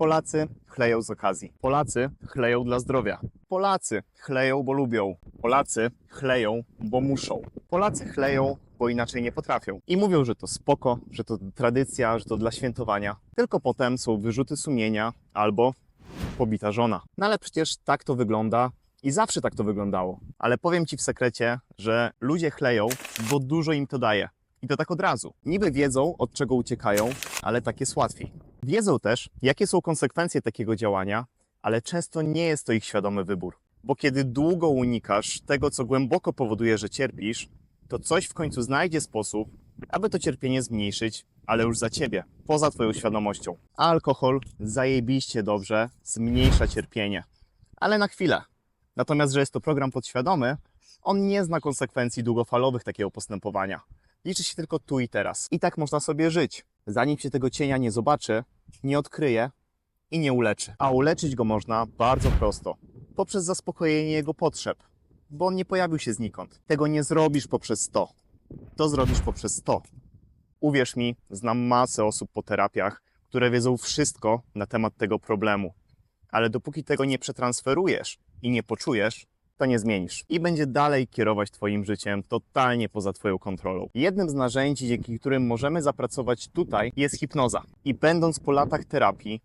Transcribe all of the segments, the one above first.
Polacy chleją z okazji. Polacy chleją dla zdrowia. Polacy chleją, bo lubią. Polacy chleją, bo muszą. Polacy chleją, bo inaczej nie potrafią. I mówią, że to spoko, że to tradycja, że to dla świętowania. Tylko potem są wyrzuty sumienia albo pobita żona. No ale przecież tak to wygląda i zawsze tak to wyglądało. Ale powiem Ci w sekrecie, że ludzie chleją, bo dużo im to daje. I to tak od razu. Niby wiedzą, od czego uciekają, ale tak jest łatwiej. Wiedzą też, jakie są konsekwencje takiego działania, ale często nie jest to ich świadomy wybór. Bo kiedy długo unikasz tego, co głęboko powoduje, że cierpisz, to coś w końcu znajdzie sposób, aby to cierpienie zmniejszyć, ale już za ciebie, poza twoją świadomością. Alkohol zajebiście dobrze zmniejsza cierpienie, ale na chwilę. Natomiast, że jest to program podświadomy, on nie zna konsekwencji długofalowych takiego postępowania. Liczy się tylko tu i teraz. I tak można sobie żyć. Zanim się tego cienia nie zobaczy, nie odkryje i nie uleczy. A uleczyć go można bardzo prosto. Poprzez zaspokojenie jego potrzeb. Bo on nie pojawił się znikąd. Tego nie zrobisz poprzez to. To zrobisz poprzez to. Uwierz mi, znam masę osób po terapiach, które wiedzą wszystko na temat tego problemu. Ale dopóki tego nie przetransferujesz i nie poczujesz, to nie zmienisz. I będzie dalej kierować Twoim życiem totalnie poza Twoją kontrolą. Jednym z narzędzi, dzięki którym możemy zapracować tutaj, jest hipnoza. I będąc po latach terapii,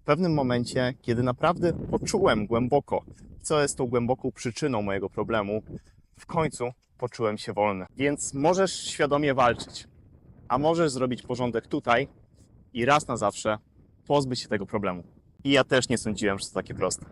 w pewnym momencie, kiedy naprawdę poczułem głęboko, co jest tą głęboką przyczyną mojego problemu, w końcu poczułem się wolny. Więc możesz świadomie walczyć, a możesz zrobić porządek tutaj i raz na zawsze pozbyć się tego problemu. I ja też nie sądziłem, że to takie proste.